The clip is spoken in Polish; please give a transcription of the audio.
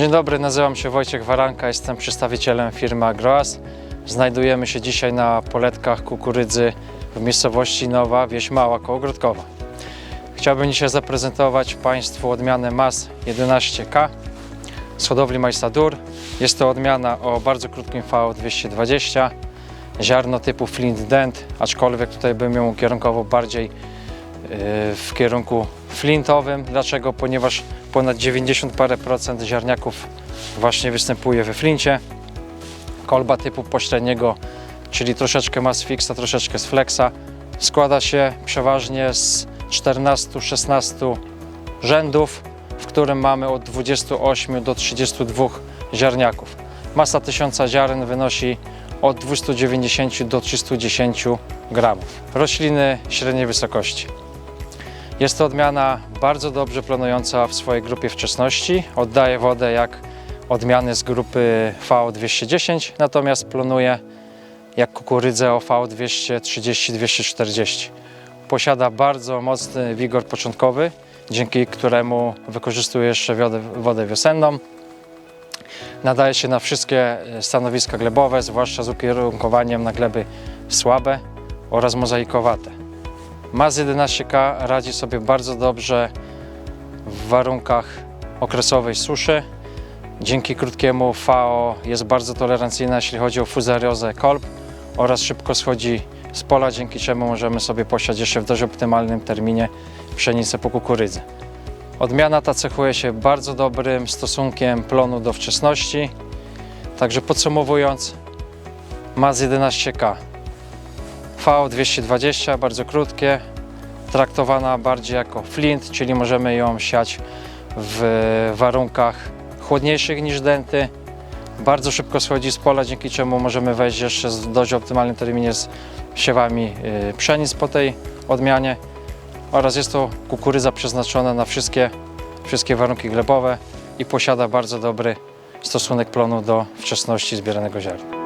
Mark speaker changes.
Speaker 1: Dzień dobry, nazywam się Wojciech Waranka, jestem przedstawicielem firmy Agroas. Znajdujemy się dzisiaj na poletkach kukurydzy w miejscowości Nowa, wieś Mała Kołogrodkowa. Chciałbym dzisiaj zaprezentować Państwu odmianę MAS 11K z hodowli Majstadur. Jest to odmiana o bardzo krótkim V220, ziarno typu Flint Dent, aczkolwiek tutaj bym ją ukierunkował bardziej yy, w kierunku flintowym. Dlaczego? Ponieważ ponad 90 parę procent ziarniaków właśnie występuje we flincie. Kolba typu pośredniego, czyli troszeczkę ma z fixa, troszeczkę z flexa. Składa się przeważnie z 14-16 rzędów, w którym mamy od 28 do 32 ziarniaków. Masa tysiąca ziaren wynosi od 290 do 310 gramów. Rośliny średniej wysokości. Jest to odmiana bardzo dobrze planująca w swojej grupie wczesności. Oddaje wodę jak odmiany z grupy V210, natomiast planuje jak kukurydzę o V230-240. Posiada bardzo mocny wigor początkowy, dzięki któremu wykorzystuje jeszcze wodę, wiosenną. Nadaje się na wszystkie stanowiska glebowe, zwłaszcza z ukierunkowaniem na gleby słabe oraz mozaikowate. Maz 11K radzi sobie bardzo dobrze w warunkach okresowej suszy. Dzięki krótkiemu FAO jest bardzo tolerancyjna, jeśli chodzi o fuzariozę kolb oraz szybko schodzi z pola, dzięki czemu możemy sobie posiać jeszcze w dość optymalnym terminie pszenicę po kukurydzy. Odmiana ta cechuje się bardzo dobrym stosunkiem plonu do wczesności. Także podsumowując, MAZ 11K V220, bardzo krótkie, traktowana bardziej jako flint, czyli możemy ją siać w warunkach chłodniejszych niż denty. Bardzo szybko schodzi z pola, dzięki czemu możemy wejść jeszcze w dość optymalnym terminie z siewami y, pszenic po tej odmianie. Oraz jest to kukurydza przeznaczona na wszystkie, wszystkie warunki glebowe i posiada bardzo dobry stosunek plonu do wczesności zbieranego ziarna.